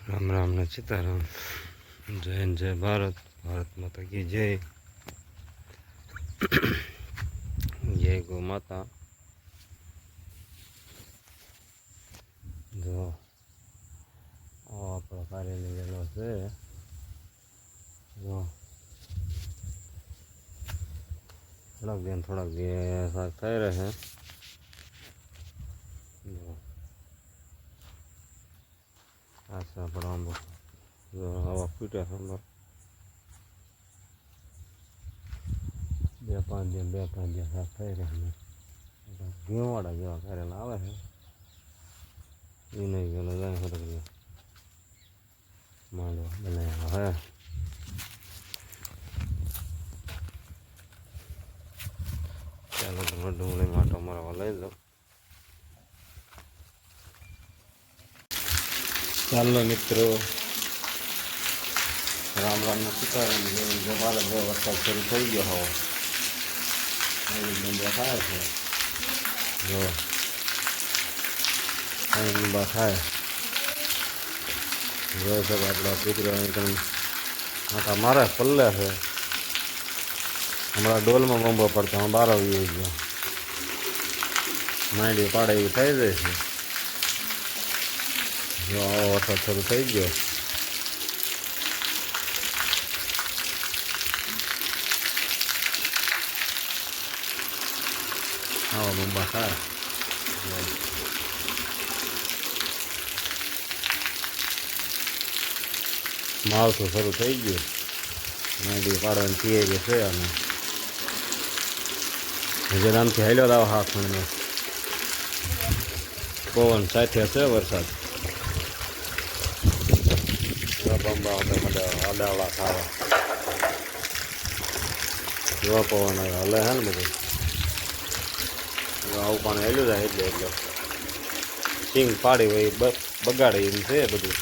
રામ રામ ને સીતારામ જય હિન્દ જય ભારત ભારત માતા કી જય જય ગૌ માતા જો આ આપણો કારેલી ગયેલો છે જો થોડાક દિન થોડાક દિન શાક થઈ રહે આપણો આંબો હવા છે અંદર બે પાંચ દિન બે પાંચ દિન શાક થઈ રહ્યા છે ઘીવાળા જેવા કરેલા આવે છે એ નહીં ગયેલો જાય ફરક માંડવા બનાવ્યા હે ચાલો તમે ડુંગળી માટો મારવા લઈ લો ચાલો મિત્રો. રામ રામ સીતારામ મારે બહુ વરસાદ શરૂ થઈ ગયો હવે લીંબા થાય છે. જો. લીંબા થાય. જો આપણા દીકરો અહીં આટા મારે પલ્લે છે. હમણાં ડોલમાં બંબો પડતો હું બાર આવી ગયો માંડી પાડે એવી થઈ જાય છે. આવો વરસાદ શરૂ થઈ ગયો આવા બંબા થાય માવઠું શરૂ થઈ ગયું મેંડી પાડવાની તૈયારી છે અને ગુજરામથી હેલો લાવો હા ખણને પવન સાથે છે વરસાદ બંબા હતા અડાવડા ખાવા જો પવન હલે હે ને બધું આવું પણ હેલું જાય એટલે એટલે સિંગ પાડી હોય બગાડે એમ છે બધું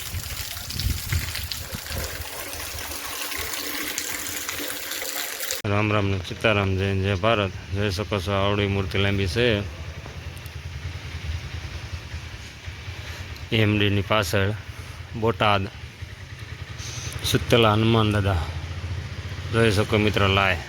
રામ રામ ને સીતારામ જય જય ભારત જય શકો આવડી મૂર્તિ લાંબી છે એમડીની પાછળ બોટાદ સુતેલા હનુમાન દાદા જોઈ શકો મિત્રો લાય